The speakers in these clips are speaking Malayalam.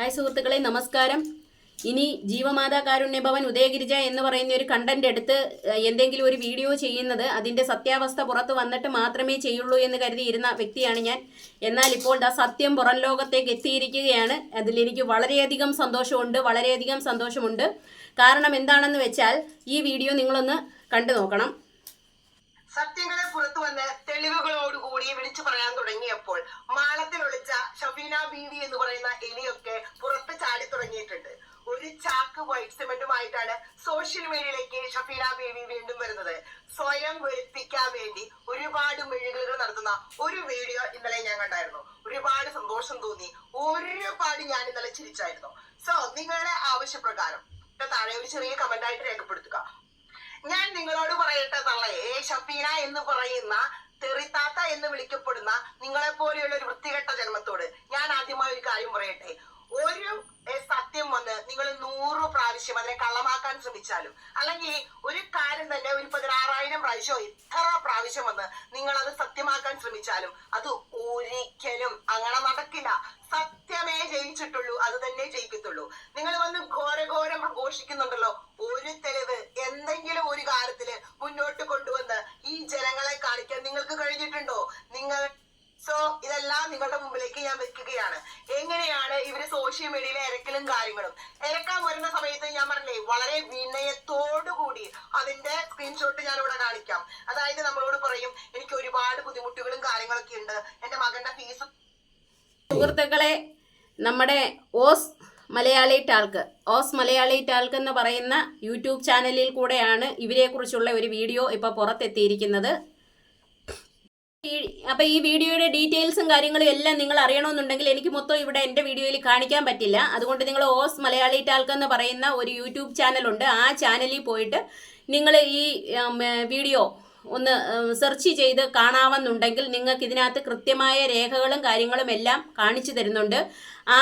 ഹായ് സുഹൃത്തുക്കളെ നമസ്കാരം. ഇനി ജീവമാതാ കാരുണ്യഭവൻ ഉദയഗിരിജ എന്ന് പറയുന്ന ഒരു കണ്ടന്റ് എടുത്ത് എന്തെങ്കിലും ഒരു വീഡിയോ ചെയ്യുന്നത് അതിന്റെ സത്യാവസ്ഥ പുറത്ത് വന്നിട്ട് മാത്രമേ ചെയ്യുള്ളൂ എന്ന് കരുതിയിരുന്ന വ്യക്തിയാണ് ഞാൻ. എന്നാൽ ഇപ്പോൾ ദാ സത്യം പുറം ലോകത്തേക്ക് എത്തിയിരിക്കുകയാണ്. അതിൽ എനിക്ക് വളരെയധികം സന്തോഷമുണ്ട് വളരെയധികം സന്തോഷമുണ്ട്. കാരണം എന്താണെന്ന് വെച്ചാൽ ഈ വീഡിയോ നിങ്ങളൊന്ന് കണ്ടു നോക്കണം. സത്യങ്ങളെ പുറത്തു വന്ന് തെളിവുകളോടുകൂടി വിളിച്ചു പറയാൻ തുടങ്ങിയപ്പോൾ മാളത്തിൽ ഒളിച്ച ഷഫീന ബീവി എന്ന് പറയുന്ന എലിയൊക്കെ പുറത്ത് ചാടി തുടങ്ങിയിട്ടുണ്ട്. ഒരു ചാക്ക് വൈറ്റ് സിമെന്റുമായിട്ടാണ് സോഷ്യൽ മീഡിയയിലേക്ക് ഷഫീന ബേബി വീണ്ടും വരുന്നത്. സ്വയം വെളുപ്പിക്കാൻ വേണ്ടി ഒരുപാട് മെഴുകുകൾ നടത്തുന്ന ഒരു വീഡിയോ ഇന്നലെ ഞാൻ കണ്ടായിരുന്നു. ഒരുപാട് സന്തോഷം തോന്നി. ഒരുപാട് ഞാൻ ഇന്നലെ ചിരിച്ചായിരുന്നു. സോ നിങ്ങളുടെ ആവശ്യപ്രകാരം താഴെ ഒരു ചെറിയ കമന്റ് ആയിട്ട് രേഖപ്പെടുത്തുക. ഞാൻ നിങ്ങളോട് പറയട്ടെ തള്ളയെ ഷഫീന എന്ന് പറയുന്ന തെറിത്താത്ത എന്ന് വിളിക്കപ്പെടുന്ന നിങ്ങളെ പോലെയുള്ള ഒരു വൃത്തികെട്ട ജന്മത്തോട് ഞാൻ ആദ്യമായി ഒരു കാര്യം പറയട്ടെ. ഒരു സത്യം വന്ന് നിങ്ങൾ നൂറ് പ്രാവശ്യം അതിനെ കള്ളമാക്കാൻ ശ്രമിച്ചാലും അല്ലെങ്കിൽ ഒരു കാര്യം തന്നെ ഒരു പതിനാറായിരം പ്രാവശ്യം എത്ര പ്രാവശ്യം വന്ന് നിങ്ങൾ അത് സത്യമാക്കാൻ ശ്രമിച്ചാലും അത് ഒരിക്കലും അങ്ങനെ നടക്കില്ല. സത്യമേ ജയിച്ചിട്ടുള്ളൂ അത് തന്നെ ജയിക്കത്തുള്ളൂ. നിങ്ങൾ വന്ന് ഘോരഘോരം ഘോഷിക്കുന്നുണ്ടല്ലോ ഒരു തെളിവ് എന്തെങ്കിലും ഒരു കാര്യത്തിൽ മുന്നോട്ട് കൊണ്ടുവന്ന് ഈ ജനങ്ങളെ നിങ്ങൾക്ക് കഴിഞ്ഞിട്ടുണ്ടോ? നിങ്ങൾ സോ ഇതെല്ലാം നിങ്ങളുടെ മുമ്പിലേക്ക് ഞാൻ വെക്കുകയാണ്. എങ്ങനെയാണ് ഇവർ സോഷ്യൽ മീഡിയയിലെ ഇരക്കലും കാര്യങ്ങളും? ഇരക്കാൻ വരുന്ന സമയത്ത് ഞാൻ പറഞ്ഞേ വളരെ വിനയത്തോടുകൂടി അതിന്റെ സ്ക്രീൻഷോട്ട് ഞാൻ ഇവിടെ കാണിക്കാം. അതായത് നമ്മളോട് പറയും എനിക്ക് ഒരുപാട് ബുദ്ധിമുട്ടുകളും കാര്യങ്ങളൊക്കെ ഉണ്ട്. എന്റെ മകന്റെ ഫീസ് സുഹൃത്തുക്കളെ നമ്മുടെ Oz Malayali talk Oz Malayali talk എന്ന് പറയുന്ന യൂട്യൂബ് ചാനലിൽ കൂടെയാണ് ഇവരെക്കുറിച്ചുള്ള ഒരു വീഡിയോ ഇപ്പോൾ പുറത്തെത്തിയിരിക്കുന്നത്. ഈ- അപ്പൊ ഈ വീഡിയോയുടെ ഡീറ്റെയിൽസും കാര്യങ്ങളും എല്ലാം നിങ്ങൾ അറിയണമെന്നുണ്ടെങ്കിൽ എനിക്ക് മൊത്തം ഇവിടെ എന്റെ വീഡിയോയിൽ കാണിക്കാൻ പറ്റില്ല. അതുകൊണ്ട് നിങ്ങൾ ഓസ് മലയാളി ടാൽക്ക് എന്ന് പറയുന്ന ഒരു യൂട്യൂബ് ചാനലുണ്ട് ആ ചാനലിൽ പോയിട്ട് നിങ്ങൾ ഈ വീഡിയോ ഒന്ന് സെർച്ച് ചെയ്ത് കാണാമെന്നുണ്ടെങ്കിൽ നിങ്ങൾക്ക് ഇതിനകത്ത് കൃത്യമായ രേഖകളും കാര്യങ്ങളും എല്ലാം കാണിച്ചു തരുന്നുണ്ട്. ആ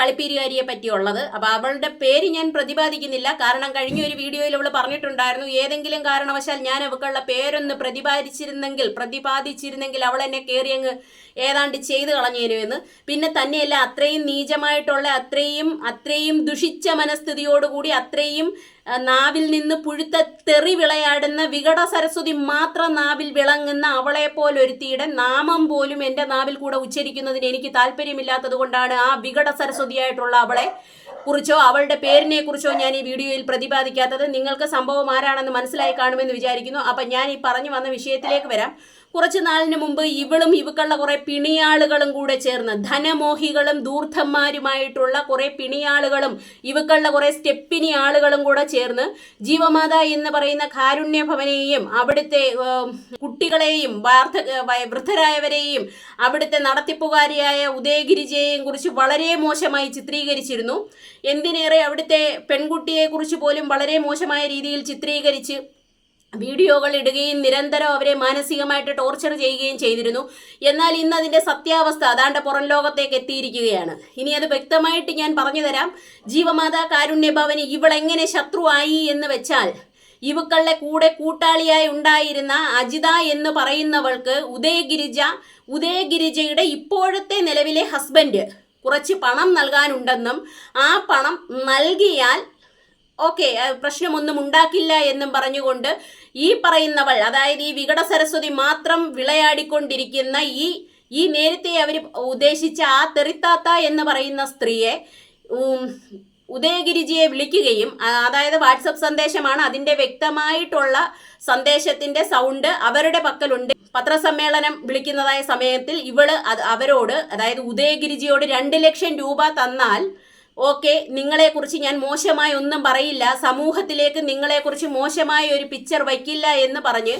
കളിപ്പീരുകാരിയെ പറ്റിയുള്ളത്. അപ്പോൾ അവളുടെ പേര് ഞാൻ പ്രതിപാദിക്കുന്നില്ല. കാരണം കഴിഞ്ഞ ഒരു വീഡിയോയിൽ അവൾ പറഞ്ഞിട്ടുണ്ടായിരുന്നു ഏതെങ്കിലും കാരണവശാൽ ഞാൻ അവൾക്കുള്ള പേരൊന്ന് പ്രതിപാദിച്ചിരുന്നെങ്കിൽ പ്രതിപാദിച്ചിരുന്നെങ്കിൽ അവൾ എന്നെ കയറി അങ്ങ് ഏതാണ്ട് ചെയ്തു കളഞ്ഞേനുവെന്ന് പിന്നെ തന്നെയല്ല അത്രയും നീചമായിട്ടുള്ള അത്രയും അത്രയും ദുഷിച്ച മനസ്ഥിതിയോടുകൂടി അത്രയും നാവിൽ നിന്ന് പുഴുത്ത തെറി വിളയാടുന്ന വികട സരസ്വതി മാത്രം നാവിൽ വിളങ്ങുന്ന അവളെ പോലൊരുത്തിയുടെ നാമം പോലും എന്റെ നാവിൽ കൂടെ ഉച്ചരിക്കുന്നതിന് എനിക്ക് താല്പര്യമില്ലാത്തത് കൊണ്ടാണ് ആ വികട സരസ്വതിയായിട്ടുള്ള അവളെ കുറിച്ചോ അവളുടെ പേരിനെ കുറിച്ചോ ഞാൻ ഈ വീഡിയോയിൽ പ്രതിപാദിക്കാത്തത്. നിങ്ങൾക്ക് സംഭവം ആരാണെന്ന് മനസ്സിലായി കാണുമെന്ന് വിചാരിക്കുന്നു. അപ്പം ഞാൻ ഈ പറഞ്ഞു വന്ന വിഷയത്തിലേക്ക് വരാം. കുറച്ച് നാളിന് മുമ്പ് ഇവളും ഇവക്കുള്ള കുറെ പിണിയാളുകളും കൂടെ ചേർന്ന് ധനമോഹികളും ദൂർദ്ധന്മാരുമായിട്ടുള്ള കുറെ പിണിയാളുകളും ഇവക്കുള്ള കുറെ സ്റ്റെപ്പിനി ആളുകളും കൂടെ ചേർന്ന് ജീവമാത എന്ന് പറയുന്ന കാരുണ്യ ഭവനെയും അവിടുത്തെ കുട്ടികളെയും വാർദ്ധ വൃദ്ധരായവരെയും അവിടുത്തെ നടത്തിപ്പുകാരിയായ ഉദയഗിരിജയെയും കുറിച്ച് വളരെ മോശമായി ചിത്രീകരിച്ചിരുന്നു. എന്തിനേറെ അവിടുത്തെ പെൺകുട്ടിയെക്കുറിച്ച് പോലും വളരെ മോശമായ രീതിയിൽ ചിത്രീകരിച്ച് വീഡിയോകൾ ഇടുകയും നിരന്തരം അവരെ മാനസികമായിട്ട് ടോർച്ചർ ചെയ്യുകയും ചെയ്തിരുന്നു. എന്നാൽ ഇന്ന് അതിന്റെ സത്യാവസ്ഥ അതാണ്ട് പുറം ലോകത്തേക്ക് എത്തിയിരിക്കുകയാണ്. ഇനി അത് വ്യക്തമായിട്ട് ഞാൻ പറഞ്ഞു തരാം. ജീവമാതാ കാരുണ്യ ഭവന് ഇവളെങ്ങനെ ശത്രുവായി എന്ന് വെച്ചാൽ ഇവക്കളുടെ കൂടെ കൂട്ടാളിയായി ഉണ്ടായിരുന്ന അജിത എന്ന് പറയുന്നവൾക്ക് ഉദയഗിരിജ ഉദയഗിരിജയുടെ ഇപ്പോഴത്തെ നിലവിലെ ഹസ്ബൻഡ് കുറച്ച് പണം നൽകാനുണ്ടെന്നും ആ പണം നൽകിയാൽ ഓക്കെ പ്രശ്നമൊന്നും ഉണ്ടാക്കില്ല എന്നും പറഞ്ഞുകൊണ്ട് ഈ പറയുന്നവൾ അതായത് ഈ വികട സരസ്വതി മാത്രം വിളയാടിക്കൊണ്ടിരിക്കുന്ന ഈ ഈ നേരത്തെ അവർ ഉദ്ദേശിച്ച ആ തെറിത്താത്ത എന്ന് പറയുന്ന സ്ത്രീയെ ഉദയഗിരിജിയെ വിളിക്കുകയും അതായത് വാട്സപ്പ് സന്ദേശമാണ് അതിന്റെ വ്യക്തമായിട്ടുള്ള സന്ദേശത്തിന്റെ സൗണ്ട് അവരുടെ പക്കലുണ്ട്. പത്രസമ്മേളനം വിളിക്കുന്നതായ സമയത്തിൽ ഇവൾ അവരോട് അതായത് ഉദയഗിരിജിയോട് രണ്ട് ലക്ഷം രൂപ തന്നാൽ ഓക്കെ നിങ്ങളെക്കുറിച്ച് ഞാൻ മോശമായി ഒന്നും പറയില്ല. സമൂഹത്തിലേക്ക് നിങ്ങളെക്കുറിച്ച് മോശമായ ഒരു പിക്ചർ വയ്ക്കില്ല എന്ന് പറഞ്ഞ്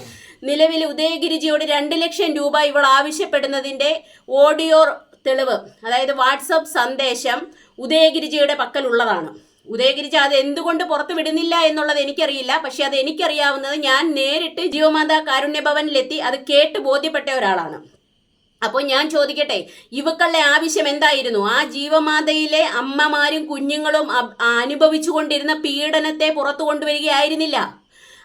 നിലവിൽ ഉദയഗിരിജിയോട് രണ്ട് ലക്ഷം രൂപ ഇവൾ ആവശ്യപ്പെടുന്നതിന്റെ ഓഡിയോ തെളിവ് അതായത് വാട്സപ്പ് സന്ദേശം ഉദയഗിരിജിയുടെ പക്കലുള്ളതാണ്. ഉദയഗിരിജ അത് എന്തുകൊണ്ട് പുറത്തു വിടുന്നില്ല എന്നുള്ളത് എനിക്കറിയില്ല. പക്ഷെ അത് എനിക്കറിയാവുന്നത് ഞാൻ നേരിട്ട് ജീവമാതാ കാരുണ്യഭവനിലെത്തി അത് കേട്ട് ബോധ്യപ്പെട്ട ഒരാളാണ്. അപ്പോൾ ഞാൻ ചോദിക്കട്ടെ ഇവക്കളുടെ ആവശ്യം എന്തായിരുന്നു? ആ ജീവമാതയിലെ അമ്മമാരും കുഞ്ഞുങ്ങളും അനുഭവിച്ചു അനുഭവിച്ചുകൊണ്ടിരുന്ന പീഡനത്തെ പുറത്തു കൊണ്ടുവരികയായിരുന്നില്ല.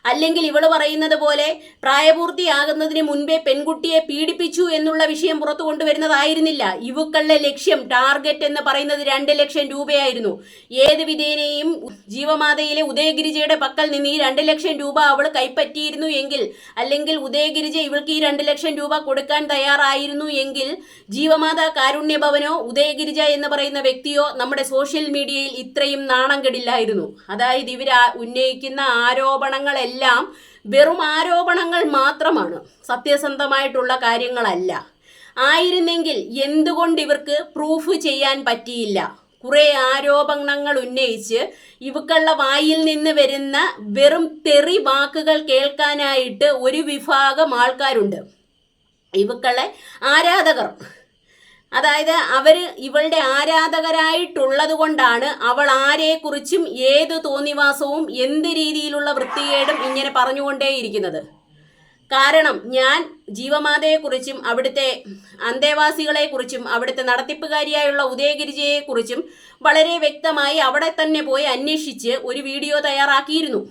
അല്ലെങ്കിൽ ഇവൾ പറയുന്നത് പോലെ പ്രായപൂർത്തിയാകുന്നതിന് മുൻപേ പെൺകുട്ടിയെ പീഡിപ്പിച്ചു എന്നുള്ള വിഷയം പുറത്തു കൊണ്ടുവരുന്നതായിരുന്നില്ല. യുവക്കളുടെ ലക്ഷ്യം ടാർഗറ്റ് എന്ന് പറയുന്നത് രണ്ട് ലക്ഷം രൂപയായിരുന്നു. ഏത് വിധേനയും ജീവമാതയിലെ ഉദയഗിരിജയുടെ പക്കൽ നിന്ന് ഈ രണ്ട് ലക്ഷം രൂപ അവൾ കൈപ്പറ്റിയിരുന്നു എങ്കിൽ അല്ലെങ്കിൽ ഉദയഗിരിജ ഇവൾക്ക് ഈ രണ്ട് ലക്ഷം രൂപ കൊടുക്കാൻ തയ്യാറായിരുന്നു എങ്കിൽ ജീവമാത കാരുണ്യഭവനോ ഉദയഗിരിജ എന്ന് പറയുന്ന വ്യക്തിയോ നമ്മുടെ സോഷ്യൽ മീഡിയയിൽ ഇത്രയും നാണം കെടില്ലായിരുന്നു അതായത് ഇവർ ഉന്നയിക്കുന്ന ആരോപണങ്ങളെല്ലാം വെറും ആരോപണങ്ങൾ മാത്രമാണ് സത്യസന്ധമായിട്ടുള്ള കാര്യങ്ങളല്ല. ആയിരുന്നെങ്കിൽ എന്തുകൊണ്ട് ഇവർക്ക് പ്രൂഫ് ചെയ്യാൻ പറ്റിയില്ല? കുറെ ആരോപണങ്ങൾ ഉന്നയിച്ച് ഇവക്കുള്ള വായിൽ നിന്ന് വരുന്ന വെറും തെറി വാക്കുകൾ കേൾക്കാനായിട്ട് ഒരു വിഭാഗം ആൾക്കാരുണ്ട്. ഇവക്കളെ ആരാധകർ അതായത് അവർ ഇവളുടെ ആരാധകരായിട്ടുള്ളത് കൊണ്ടാണ് അവൾ ആരെക്കുറിച്ചും ഏത് തോന്നിവാസവും എന്ത് രീതിയിലുള്ള വൃത്തികേടും ഇങ്ങനെ പറഞ്ഞുകൊണ്ടേയിരിക്കുന്നത്. കാരണം ഞാൻ ജീവമാതയെക്കുറിച്ചും അവിടുത്തെ അന്തേവാസികളെക്കുറിച്ചും അവിടുത്തെ നടത്തിപ്പുകാരിയായുള്ള ഉദയഗിരിജയെക്കുറിച്ചും വളരെ വ്യക്തമായി അവിടെ തന്നെ പോയി അന്വേഷിച്ച് ഒരു വീഡിയോ തയ്യാറാക്കിയിരുന്നു.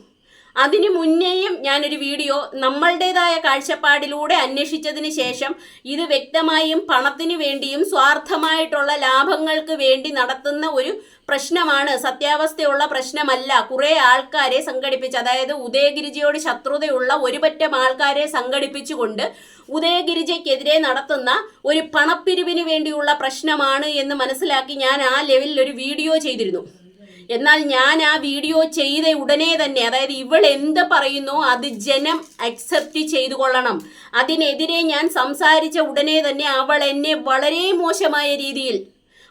അതിനു മുന്നേയും ഞാനൊരു വീഡിയോ നമ്മളുടേതായ കാഴ്ചപ്പാടിലൂടെ അന്വേഷിച്ചതിന് ശേഷം ഇത് വ്യക്തമായും പണത്തിന് വേണ്ടിയും സ്വാർത്ഥമായിട്ടുള്ള ലാഭങ്ങൾക്ക് വേണ്ടി നടത്തുന്ന ഒരു പ്രശ്നമാണ് സത്യാവസ്ഥയുള്ള പ്രശ്നമല്ല. കുറേ ആൾക്കാരെ സംഘടിപ്പിച്ച് അതായത് ഉദയഗിരിജയോട് ശത്രുതയുള്ള ഒരുപറ്റം ആൾക്കാരെ സംഘടിപ്പിച്ചുകൊണ്ട് ഉദയഗിരിജയ്ക്കെതിരെ നടത്തുന്ന ഒരു പണപ്പിരിവിന് വേണ്ടിയുള്ള പ്രശ്നമാണ് എന്ന് മനസ്സിലാക്കി ഞാൻ ആ ലെവലിൽ ഒരു വീഡിയോ ചെയ്തിരുന്നു. എന്നാൽ ഞാൻ ആ വീഡിയോ ചെയ്ത ഉടനെ തന്നെ അതായത് ഇവൾ എന്ത് പറയുന്നു അത് ജനം അക്സെപ്റ്റ് ചെയ്തു കൊള്ളണം. അതിനെതിരെ ഞാൻ സംസാരിച്ച ഉടനെ തന്നെ അവൾ എന്നെ വളരെ മോശമായ രീതിയിൽ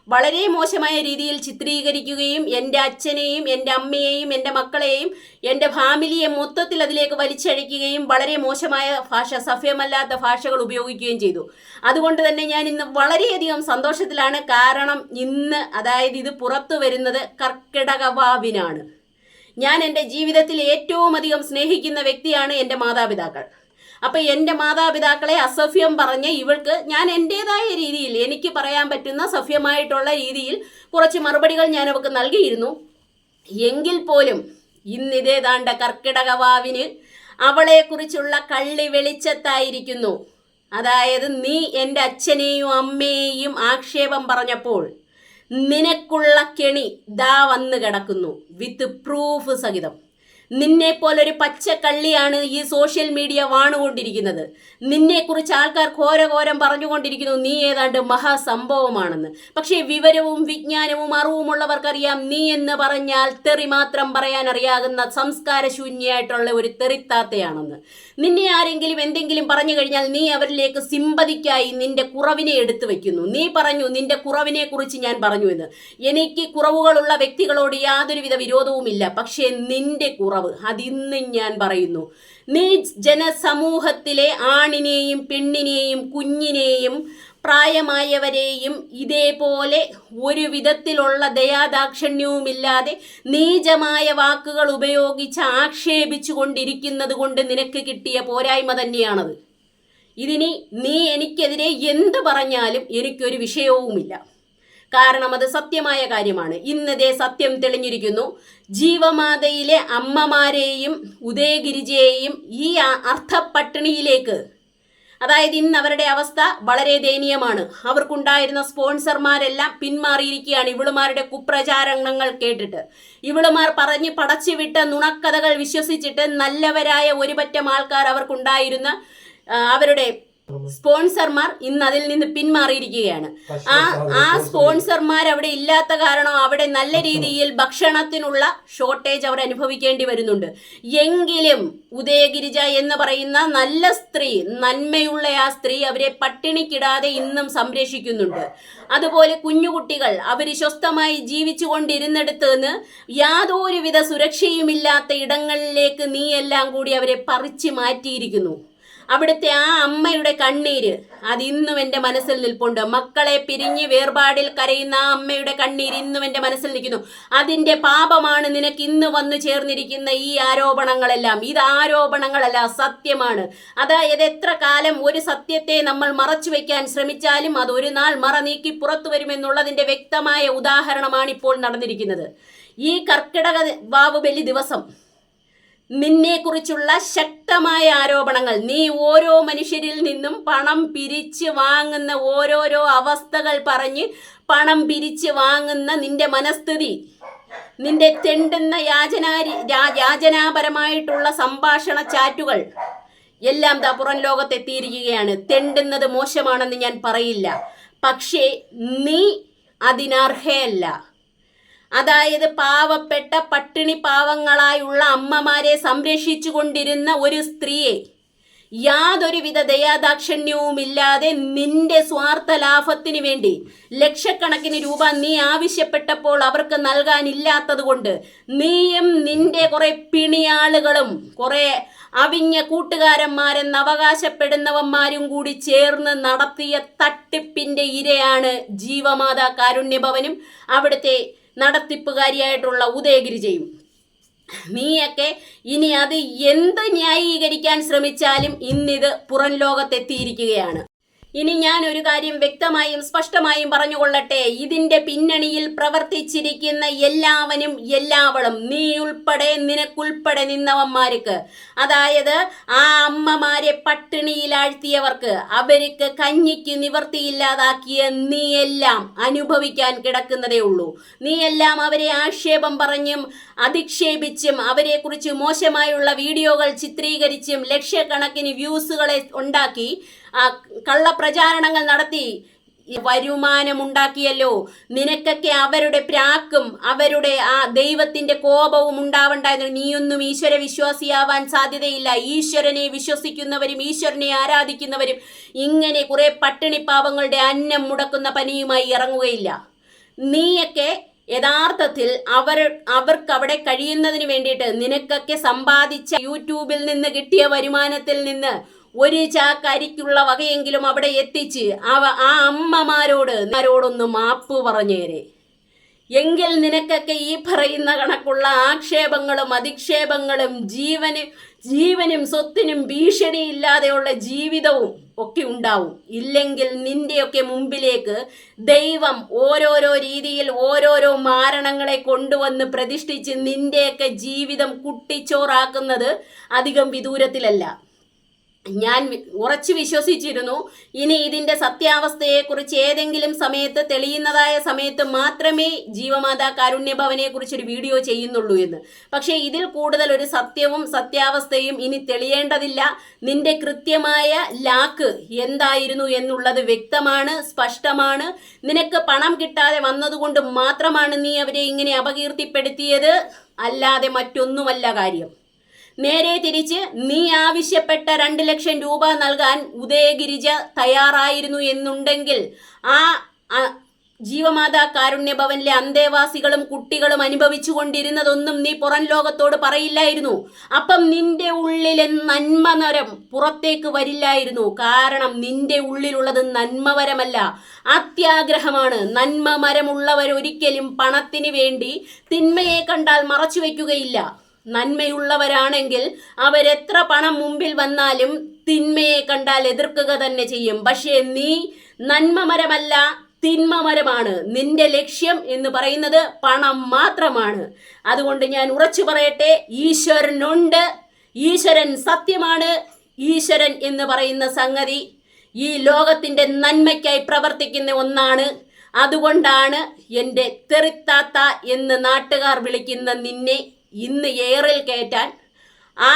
വളരെ മോശമായ രീതിയിൽ ചിത്രീകരിക്കുകയും എന്റെ അച്ഛനെയും എന്റെ അമ്മയെയും എന്റെ മക്കളെയും എന്റെ ഫാമിലിയെ മൊത്തത്തിൽ അതിലേക്ക് വലിച്ചഴിക്കുകയും വളരെ മോശമായ ഭാഷ സഭ്യമല്ലാത്ത ഭാഷകൾ ഉപയോഗിക്കുകയും ചെയ്തു. അതുകൊണ്ട് തന്നെ ഞാൻ ഇന്ന് വളരെയധികം സന്തോഷത്തിലാണ്. കാരണം ഇന്ന് അതായത് ഇത് പുറത്തു വരുന്നത് കർക്കിടകവാവിനാണ് ഞാൻ എന്റെ ജീവിതത്തിൽ ഏറ്റവും അധികം സ്നേഹിക്കുന്ന വ്യക്തിയാണ് എന്റെ മാതാപിതാക്കൾ. അപ്പൊ എന്റെ മാതാപിതാക്കളെ അസഭ്യം പറഞ്ഞ് ഇവൾക്ക് ഞാൻ എന്റെതായ രീതിയിൽ എനിക്ക് പറയാൻ പറ്റുന്ന സഭ്യമായിട്ടുള്ള രീതിയിൽ കുറച്ച് മറുപടികൾ ഞാൻ അവൾക്ക് നൽകിയിരുന്നു. എങ്കിൽ പോലും ഇന്നിതേതാണ്ട കർക്കിടകവാവിന് അവളെക്കുറിച്ചുള്ള കള്ളി വെളിച്ചത്തായിരിക്കുന്നു. അതായത് നീ എന്റെ അച്ഛനെയും അമ്മയെയും ആക്ഷേപം പറഞ്ഞപ്പോൾ നിനക്കുള്ള കെണി ദാ വന്ന് കിടക്കുന്നു. വിത്ത് പ്രൂഫ് സഹിതം. നിന്നെ പോലൊരു പച്ചക്കള്ളിയാണ് ഈ സോഷ്യൽ മീഡിയ വാണുകൊണ്ടിരിക്കുന്നത്. നിന്നെക്കുറിച്ച് ആൾക്കാർ ഘോരഘോരം പറഞ്ഞുകൊണ്ടിരിക്കുന്നു. നീ ഏതാണ്ട് മഹാസംഭവമാണെന്ന്. പക്ഷേ വിവരവും വിജ്ഞാനവും അറിവുമുള്ളവർക്കറിയാം. നീ എന്ന് പറഞ്ഞാൽ തെറി മാത്രം പറയാൻ അറിയാകുന്ന സംസ്കാരശൂന്യായിട്ടുള്ള ഒരു തെറിത്താത്തയാണെന്ന്. നിന്നെ ആരെങ്കിലും എന്തെങ്കിലും പറഞ്ഞു കഴിഞ്ഞാൽ നീ അവരിലേക്ക് സിമ്പതിക്കായി നിന്റെ കുറവിനെ എടുത്തു വെക്കുന്നു നീ പറഞ്ഞു നിന്റെ കുറവിനെ കുറിച്ച് ഞാൻ പറഞ്ഞു എന്ന്. എനിക്ക് കുറവുകളുള്ള വ്യക്തികളോട് യാതൊരുവിധ വിരോധവുമില്ല. പക്ഷേ നിന്റെ കുറവ് അതിന്നും ഞാൻ പറയുന്നു നീ ജനസമൂഹത്തിലെ ആണിനെയും പെണ്ണിനെയും കുഞ്ഞിനെയും പ്രായമായവരെയും ഇതേപോലെ ഒരു വിധത്തിലുള്ള ദയാദാക്ഷണ്യവുമില്ലാതെ നീചമായ വാക്കുകൾ ഉപയോഗിച്ച് ആക്ഷേപിച്ചു കൊണ്ടിരിക്കുന്നത് കൊണ്ട് നിനക്ക് കിട്ടിയ പോരായ്മ തന്നെയാണത്. ഇതിനി നീ എനിക്കെതിരെ എന്ത് പറഞ്ഞാലും എനിക്കൊരു വിഷയവുമില്ല. കാരണം അത് സത്യമായ കാര്യമാണ്. ഇന്നതേ സത്യം തെളിഞ്ഞിരിക്കുന്നു. ജീവമാതയിലെ അമ്മമാരെയും ഉദയഗിരിജയെയും ഈ അർത്ഥപ്പട്ടിണിയിലേക്ക് അതായത് ഇന്ന് അവരുടെ അവസ്ഥ വളരെ ദയനീയമാണ്. അവർക്കുണ്ടായിരുന്ന സ്പോൺസർമാരെല്ലാം പിന്മാറിയിരിക്കുകയാണ് ഇവളുമാരുടെ കുപ്രചാരണങ്ങൾ കേട്ടിട്ട്. ഇവളുമാർ പറഞ്ഞ് പടച്ചുവിട്ട നുണക്കഥകൾ വിശ്വസിച്ചിട്ട് നല്ലവരായ ഒരുപറ്റം ആൾക്കാർ അവർക്കുണ്ടായിരുന്ന അവരുടെ സ്പോൺസർമാർ ഇന്ന് അതിൽ നിന്ന് പിന്മാറിയിരിക്കുകയാണ്. ആ ആ സ്പോൺസർമാർ അവിടെ ഇല്ലാത്ത കാരണം അവിടെ നല്ല രീതിയിൽ ഭക്ഷണത്തിനുള്ള ഷോർട്ടേജ് അവർ അനുഭവിക്കേണ്ടി വരുന്നുണ്ട്. എങ്കിലും ഉദയഗിരിജ എന്ന് പറയുന്ന നല്ല സ്ത്രീ നന്മയുള്ള ആ സ്ത്രീ അവരെ പട്ടിണിക്കിടാതെ ഇന്നും സംരക്ഷിക്കുന്നുണ്ട്. അതുപോലെ കുഞ്ഞുകുട്ടികൾ അവർ സ്വസ്ഥമായി ജീവിച്ചു കൊണ്ടിരുന്നിടത്ത് നിന്ന് യാതൊരുവിധ സുരക്ഷയുമില്ലാത്ത ഇടങ്ങളിലേക്ക് നീ എല്ലാം കൂടി അവരെ പറിച്ചു മാറ്റിയിരിക്കുന്നു. അവിടുത്തെ ആ അമ്മയുടെ കണ്ണീര് അത് ഇന്നും എന്റെ മനസ്സിൽ നിൽപ്പുണ്ട്. മക്കളെ പിരിഞ്ഞ് വേർപാടിൽ കരയുന്ന ആ അമ്മയുടെ കണ്ണീര് ഇന്നും എന്റെ മനസ്സിൽ നിൽക്കുന്നു. അതിന്റെ പാപമാണ് നിനക്ക് ഇന്ന് വന്നു ചേർന്നിരിക്കുന്ന ഈ ആരോപണങ്ങളെല്ലാം. ഇത് ആരോപണങ്ങളല്ല സത്യമാണ്. അതായത് എത്ര കാലം ഒരു സത്യത്തെ നമ്മൾ മറച്ചു വയ്ക്കാൻ ശ്രമിച്ചാലും അത് ഒരു നാൾ മറ നീക്കി പുറത്തു വരുമെന്നുള്ളതിന്റെ വ്യക്തമായ ഉദാഹരണമാണ് ഇപ്പോൾ നടന്നിരിക്കുന്നത്. ഈ കർക്കിടക വാവുബലി ദിവസം നിന്നെക്കുറിച്ചുള്ള ശക്തമായ ആരോപണങ്ങൾ. നീ ഓരോ മനുഷ്യരിൽ നിന്നും പണം പിരിച്ച് വാങ്ങുന്ന ഓരോരോ അവസ്ഥകൾ പറഞ്ഞ് പണം പിരിച്ച് വാങ്ങുന്ന നിന്റെ മനസ്ഥിതി നിന്റെ തെണ്ടുന്ന യാചനാരി യാചനാപരമായിട്ടുള്ള സംഭാഷണ ചാറ്റുകൾ എല്ലാം ദാ പുറം ലോകത്തെത്തിയിരിക്കുകയാണ്. തെണ്ടുന്നത് മോശമാണെന്ന് ഞാൻ പറയില്ല. പക്ഷേ നീ അതിനർഹയല്ല. അതായത് പാവപ്പെട്ട പട്ടിണി പാവങ്ങളായുള്ള അമ്മമാരെ സംരക്ഷിച്ചു കൊണ്ടിരുന്ന ഒരു സ്ത്രീയെ യാതൊരുവിധ ദയാദാക്ഷിണ്യവുമില്ലാതെ നിന്റെ സ്വാർത്ഥ ലാഭത്തിന് വേണ്ടി ലക്ഷക്കണക്കിന് രൂപ നീ ആവശ്യപ്പെട്ടപ്പോൾ അവർക്ക് നൽകാനില്ലാത്തത് കൊണ്ട് നീയും നിന്റെ കുറെ പിണിയാളുകളും കുറെ അവിഞ്ഞ കൂട്ടുകാരന്മാരെന്ന് അവകാശപ്പെടുന്നവന്മാരും കൂടി ചേർന്ന് നടത്തിയ തട്ടിപ്പിന്റെ ഇരയാണ് ജീവമാതാ കാരുണ്യഭവനും. അവിടുത്തെ നടത്തിപ്പുകാരിയായിട്ടുള്ള ഉദയഗിരിജയും. നീയൊക്കെ ഇനി അത് എന്ത് ന്യായീകരിക്കാൻ ശ്രമിച്ചാലും ഇന്നിത് പുറം ലോകത്തെത്തിയിരിക്കുകയാണ്. ഇനി ഞാൻ ഒരു കാര്യം വ്യക്തമായും സ്പഷ്ടമായും പറഞ്ഞുകൊള്ളട്ടെ. ഇതിന്റെ പിന്നണിയിൽ പ്രവർത്തിച്ചിരിക്കുന്ന എല്ലാവനും എല്ലാവളും നീ ഉൾപ്പെടെ നിനക്കുൾപ്പെടെ നിന്നവന്മാർക്ക് അതായത് ആ അമ്മമാരെ പട്ടിണിയിലാഴ്ത്തിയവർക്ക് അവർക്ക് കഞ്ഞിക്ക് നിവർത്തിയില്ലാതാക്കിയ നീയെല്ലാം അനുഭവിക്കാൻ കിടക്കുന്നതേ ഉള്ളൂ. എല്ലാം അവരെ ആക്ഷേപം പറഞ്ഞും അധിക്ഷേപിച്ചും അവരെക്കുറിച്ച് മോശമായുള്ള വീഡിയോകൾ ചിത്രീകരിച്ചും ലക്ഷക്കണക്കിന് വ്യൂസുകളെ ഉണ്ടാക്കി ആ കള്ളപ്രചാരണങ്ങൾ നടത്തി. വരുമാനമുണ്ടാക്കിയല്ലോ. നിനക്കൊക്കെ അവരുടെ പ്രാക്കും അവരുടെ ആ ദൈവത്തിന്റെ കോപവും ഉണ്ടാവണ്ടായിരുന്നു. നീയൊന്നും ഈശ്വര വിശ്വാസിയാവാൻ സാധ്യതയില്ല. ഈശ്വരനെ വിശ്വസിക്കുന്നവരും ഈശ്വരനെ ആരാധിക്കുന്നവരും ഇങ്ങനെ കുറെ പട്ടിണിപ്പാവങ്ങളുടെ അന്നം മുടക്കുന്ന പനിയുമായി ഇറങ്ങുകയില്ല. നീയൊക്കെ യഥാർത്ഥത്തിൽ അവർ അവർക്ക് അവിടെ കഴിയുന്നതിന് വേണ്ടിയിട്ട് നിനക്കൊക്കെ സമ്പാദിച്ച യൂട്യൂബിൽ നിന്ന് കിട്ടിയ വരുമാനത്തിൽ നിന്ന് ഒരു ചാക്കരിക്കുള്ള വകയെങ്കിലും അവിടെ എത്തിച്ച് അവ ആ അമ്മമാരോട് ആരോടൊന്ന് മാപ്പ് പറഞ്ഞേരെ. എങ്കിൽ നിനക്കൊക്കെ ഈ പറയുന്ന കണക്കുള്ള ആക്ഷേപങ്ങളും അധിക്ഷേപങ്ങളും ജീവന് ജീവനും സ്വത്തിനും ഭീഷണിയില്ലാതെയുള്ള ജീവിതവും ഒക്കെ ഉണ്ടാവും. ഇല്ലെങ്കിൽ നിന്റെയൊക്കെ മുമ്പിലേക്ക് ദൈവം ഓരോരോ രീതിയിൽ ഓരോരോ മാരണങ്ങളെ കൊണ്ടുവന്ന് പ്രതിഷ്ഠിച്ച് നിന്റെയൊക്കെ ജീവിതം കുട്ടിച്ചോറാക്കുന്നത് അധികം വിദൂരത്തിലല്ല. ഞാൻ ഉറച്ചു വിശ്വസിച്ചിരുന്നു. ഇനി ഇതിന്റെ സത്യാവസ്ഥയെക്കുറിച്ച് ഏതെങ്കിലും സമയത്ത് തെളിയുന്നതായ സമയത്ത് മാത്രമേ ജീവമാതാ കാരുണ്യഭവനെ കുറിച്ചൊരു വീഡിയോ ചെയ്യുന്നുള്ളൂ എന്ന്. പക്ഷേ ഇതിൽ കൂടുതൽ ഒരു സത്യവും സത്യാവസ്ഥയും ഇനി തെളിയേണ്ടതില്ല. നിന്റെ കൃത്യമായ ലാക്ക് എന്തായിരുന്നു എന്നുള്ളത് വ്യക്തമാണ് സ്പഷ്ടമാണ്. നിനക്ക് പണം കിട്ടാതെ വന്നതുകൊണ്ട് മാത്രമാണ് നീ അവരെ ഇങ്ങനെ അപകീർത്തിപ്പെടുത്തിയത്. അല്ലാതെ മറ്റൊന്നുമല്ല കാര്യം. നേരെ തിരിച്ച് നീ ആവശ്യപ്പെട്ട രണ്ട് ലക്ഷം രൂപ നൽകാൻ ഉദയഗിരിജ തയ്യാറായിരുന്നു എന്നുണ്ടെങ്കിൽ ആ ജീവമാതാ കാരുണ്യഭവനിലെ അന്തേവാസികളും കുട്ടികളും അനുഭവിച്ചു കൊണ്ടിരുന്നതൊന്നും നീ പുറം ലോകത്തോട് പറയില്ലായിരുന്നു. അപ്പം നിന്റെ ഉള്ളിലെ നന്മനരം പുറത്തേക്ക് വരില്ലായിരുന്നു. കാരണം നിന്റെ ഉള്ളിലുള്ളത് നന്മവരമല്ല അത്യാഗ്രഹമാണ്. നന്മമരമുള്ളവരൊരിക്കലും പണത്തിന് വേണ്ടി തിന്മയെ കണ്ടാൽ മറച്ചു വയ്ക്കുകയില്ല. നന്മയുള്ളവരാണെങ്കിൽ അവരെത്ര പണം മുമ്പിൽ വന്നാലും തിന്മയെ കണ്ടാൽ എതിർക്കുക തന്നെ ചെയ്യും. പക്ഷേ നീ നന്മമരമല്ല തിന്മമരമാണ്. നിന്റെ ലക്ഷ്യം എന്ന് പറയുന്നത് പണം മാത്രമാണ്. അതുകൊണ്ട് ഞാൻ ഉറച്ചു പറയട്ടെ ഈശ്വരനുണ്ട്. ഈശ്വരൻ സത്യമാണ്. ഈശ്വരൻ എന്ന് പറയുന്ന സംഗതി ഈ ലോകത്തിന്റെ നന്മയ്ക്കായി പ്രവർത്തിക്കുന്ന ഒന്നാണ്. അതുകൊണ്ടാണ് എന്റെ തെറിത്താത്ത എന്ന് നാട്ടുകാർ വിളിക്കുന്ന നിന്നെ ഇന്ന് എയറിൽ കയറ്റാൻ ആ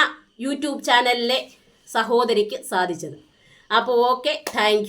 യൂട്യൂബ് ചാനലിലെ സഹോദരിക്ക് സാധിച്ചത്. അപ്പോൾ ഓക്കെ താങ്ക്